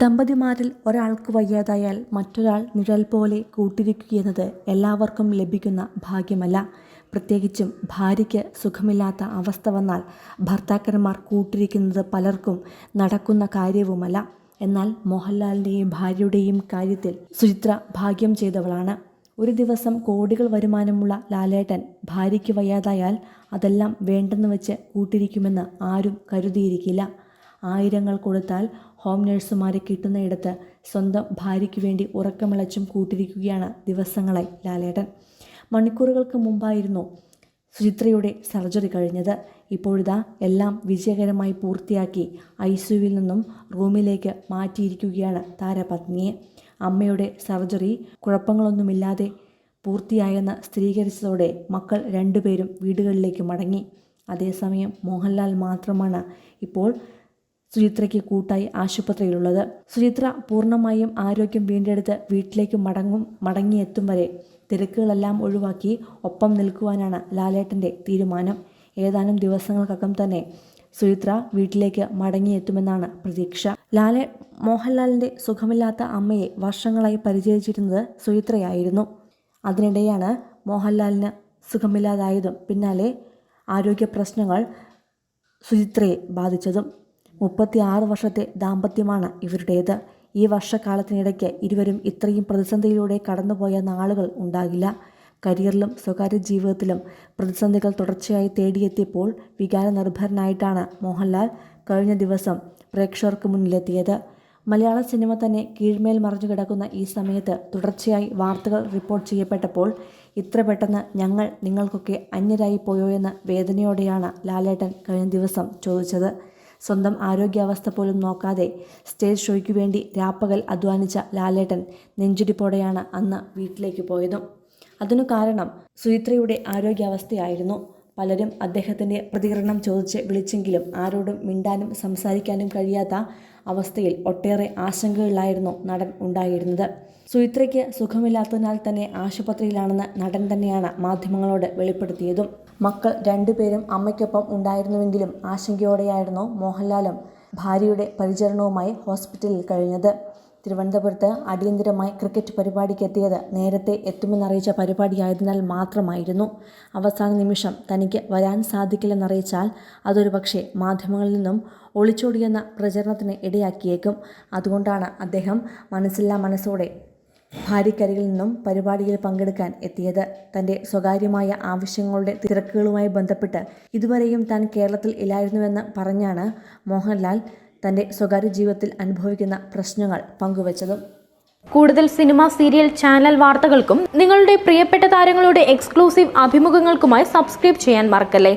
ദമ്പതിമാരിൽ ഒരാൾക്ക് വയ്യാതായാൽ മറ്റൊരാൾ നിഴൽ പോലെ കൂട്ടിരിക്കുകയെന്നത് എല്ലാവർക്കും ലഭിക്കുന്ന ഭാഗ്യമല്ല. പ്രത്യേകിച്ചും ഭാര്യയ്ക്ക് സുഖമില്ലാത്ത അവസ്ഥ വന്നാൽ ഭർത്താക്കന്മാർ കൂട്ടിരിക്കുന്നത് പലർക്കും നടക്കുന്ന കാര്യവുമല്ല. എന്നാൽ മോഹൻലാലിന്റെയും ഭാര്യയുടെയും കാര്യത്തിൽ സുചിത്ര ഭാഗ്യം ചെയ്തവളാണ്. ഒരു ദിവസം കോടികൾ വരുമാനമുള്ള ലാലേട്ടൻ ഭാര്യയ്ക്ക് വയ്യാതായാൽ അതെല്ലാം വേണ്ടെന്ന് വെച്ച് കൂട്ടിരിക്കുമെന്ന് ആരും കരുതിയിരിക്കില്ല. ആയിരങ്ങൾ കൊടുത്താൽ ഹോം നഴ്സുമാരെ കിട്ടുന്നയിടത്ത് സ്വന്തം ഭാര്യയ്ക്ക് വേണ്ടി ഉറക്കമിളച്ചും കൂട്ടിരിക്കുകയാണ് ദിവസങ്ങളായി ലാലേട്ടൻ. മണിക്കൂറുകൾക്ക് മുമ്പായിരുന്നു സുചിത്രയുടെ സർജറി കഴിഞ്ഞത്. ഇപ്പോഴിതാ എല്ലാം വിജയകരമായി പൂർത്തിയാക്കി ഐ സിയുവിൽ നിന്നും റൂമിലേക്ക് മാറ്റിയിരിക്കുകയാണ് താരപത്നിയെ. അമ്മയുടെ സർജറി കുഴപ്പങ്ങളൊന്നുമില്ലാതെ പൂർത്തിയായെന്ന് സ്ഥിരീകരിച്ചതോടെ മക്കൾ രണ്ടുപേരും വീടുകളിലേക്ക് മടങ്ങി. അതേസമയം മോഹൻലാൽ മാത്രമാണ് ഇപ്പോൾ സുചിത്രയ്ക്ക് കൂട്ടായി ആശുപത്രിയിലുള്ളത്. സുചിത്ര പൂർണമായും ആരോഗ്യം വീണ്ടെടുത്ത് വീട്ടിലേക്ക് മടങ്ങും മടങ്ങിയെത്തും വരെ തിരക്കുകളെല്ലാം ഒഴിവാക്കി ഒപ്പം നിൽക്കുവാനാണ് ലാലേട്ടന്റെ തീരുമാനം. ഏതാനും ദിവസങ്ങൾക്കകം തന്നെ സുചിത്ര വീട്ടിലേക്ക് മടങ്ങിയെത്തുമെന്നാണ് പ്രതീക്ഷ. ലാലെ മോഹൻലാലിന്റെ സുഖമില്ലാത്ത അമ്മയെ വർഷങ്ങളായി പരിചയിച്ചിരുന്നത് സുചിത്രയായിരുന്നു. അതിനിടെയാണ് മോഹൻലാലിന് സുഖമില്ലാതായതും പിന്നാലെ ആരോഗ്യ പ്രശ്നങ്ങൾ സുചിത്രയെ ബാധിച്ചതും. മുപ്പത്തിയാറ് വർഷത്തെ ദാമ്പത്യമാണ് ഇവരുടേത്. ഈ വർഷക്കാലത്തിനിടയ്ക്ക് ഇരുവരും ഇത്രയും പ്രതിസന്ധിയിലൂടെ കടന്നുപോയ നാളുകൾ ഉണ്ടാകില്ല. കരിയറിലും സ്വകാര്യ ജീവിതത്തിലും പ്രതിസന്ധികൾ തുടർച്ചയായി തേടിയെത്തിയപ്പോൾ വികാരനിർഭരനായിട്ടാണ് മോഹൻലാൽ കഴിഞ്ഞ ദിവസം പ്രേക്ഷകർക്ക് മുന്നിലെത്തിയത്. മലയാള സിനിമ തന്നെ കീഴ്മേൽ മറിഞ്ഞു കിടക്കുന്ന ഈ സമയത്ത് തുടർച്ചയായി വാർത്തകൾ റിപ്പോർട്ട് ചെയ്യപ്പെട്ടപ്പോൾ ഇത്ര പെട്ടെന്ന് ഞങ്ങൾ നിങ്ങൾക്കൊക്കെ അന്യരായി പോയോ എന്ന വേദനയോടെയാണ് ലാലേട്ടൻ കഴിഞ്ഞ ദിവസം ചോദിച്ചത്. സ്വന്തം ആരോഗ്യാവസ്ഥ പോലും നോക്കാതെ സ്റ്റേജ് ഷോയ്ക്ക് വേണ്ടി രാപ്പകൽ അധ്വാനിച്ച ലാലേട്ടൻ നെഞ്ചിടിപ്പോടെയാണ് അന്ന് വീട്ടിലേക്ക് പോയതും. അതിനു കാരണം സുചിത്രയുടെ ആരോഗ്യാവസ്ഥയായിരുന്നു. പലരും അദ്ദേഹത്തിന്റെ പ്രതികരണം ചോദിച്ച് വിളിച്ചെങ്കിലും ആരോടും മിണ്ടാനും സംസാരിക്കാനും കഴിയാത്ത അവസ്ഥയിൽ ഒട്ടേറെ ആശങ്കകളിലായിരുന്നു നടൻ ഉണ്ടായിരുന്നത്. സുയിത്രയ്ക്ക് സുഖമില്ലാത്തതിനാൽ തന്നെ ആശുപത്രിയിലാണെന്ന് നടൻ തന്നെയാണ് മാധ്യമങ്ങളോട് വെളിപ്പെടുത്തിയതും. മക്കൾ രണ്ടുപേരും അമ്മയ്ക്കൊപ്പം ഉണ്ടായിരുന്നുവെങ്കിലും ആശങ്കയോടെയായിരുന്നു മോഹൻലാലും ഭാര്യയുടെ പരിചരണവുമായി ഹോസ്പിറ്റലിൽ കഴിഞ്ഞത്. തിരുവനന്തപുരത്ത് അടിയന്തിരമായി ക്രിക്കറ്റ് പരിപാടിക്ക് എത്തിയത് നേരത്തെ എത്തുമെന്നറിയിച്ച പരിപാടിയായതിനാൽ മാത്രമായിരുന്നു. അവസാന നിമിഷം തനിക്ക് വരാൻ സാധിക്കില്ലെന്നറിയിച്ചാൽ അതൊരു പക്ഷേ മാധ്യമങ്ങളിൽ നിന്നും ഒളിച്ചോടിയെന്ന പ്രചരണത്തിന് ഇടയാക്കിയേക്കും. അതുകൊണ്ടാണ് അദ്ദേഹം മനസ്സില്ലാ മനസ്സോടെ ഭാര്യക്കരികിൽ നിന്നും പരിപാടിയിൽ പങ്കെടുക്കാൻ എത്തിയത്. തന്റെ സ്വകാര്യമായ ആവശ്യങ്ങളുടെ തിരക്കുകളുമായി ബന്ധപ്പെട്ട് ഇതുവരെയും താൻ കേരളത്തിൽ ഇല്ലായിരുന്നുവെന്ന് പറഞ്ഞാണ് മോഹൻലാൽ തന്റെ സ്വകാര്യ ജീവിതത്തിൽ അനുഭവിക്കുന്ന പ്രശ്നങ്ങൾ പങ്കുവച്ചതും. കൂടുതൽ സിനിമ സീരിയൽ ചാനൽ വാർത്തകൾക്കും നിങ്ങളുടെ പ്രിയപ്പെട്ട താരങ്ങളുടെ എക്സ്ക്ലൂസീവ് അഭിമുഖങ്ങൾക്കുമായി സബ്സ്ക്രൈബ് ചെയ്യാൻ മറക്കല്ലേ?